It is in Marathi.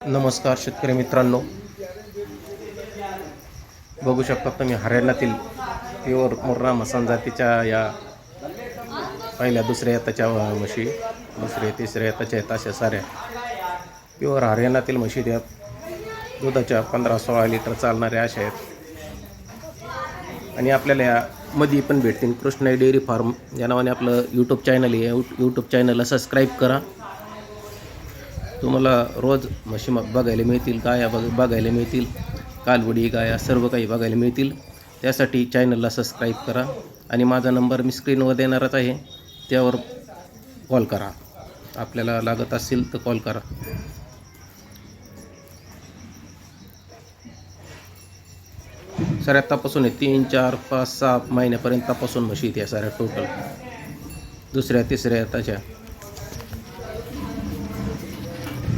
नमस्कार शेतकरी मित्रांनो. बघू शकता तुम्ही हरियाणातील प्युअर मुर्रा मसान जातीच्या या पहिल्या दुसऱ्या येताच्या म्हशी दुसऱ्या तिसऱ्या येताच्या आहेत अशा साऱ्या प्युअर हरियाणातील म्हशी द्या. दुधाच्या पंधरा सोळा लिटर चालणाऱ्या अशा आहेत. आणि आपल्याला या मध्ये पण भेटतील. कृष्णा डेअरी फार्म या नावाने आपलं यूट्यूब चॅनल आहे. यूट्यूब चॅनलला सबस्क्राईब करा. तुम्हाला रोज मशी बघायला मिळतील गाया बघ बघायला मिळतील कालवडी गाया सर्व काही बघायला मिळतील. त्यासाठी चॅनलला सबस्क्राईब करा आणि माझा नंबर मी स्क्रीनवर देणारच आहे. त्यावर कॉल करा. आपल्याला लागत असेल तर कॉल करा. साऱ्या तपासून आहे. तीन चार पाच सहा महिन्यापर्यंत तपासून म्हशी आहेत या साऱ्या टोटल दुसऱ्या तिसऱ्या त्याच्या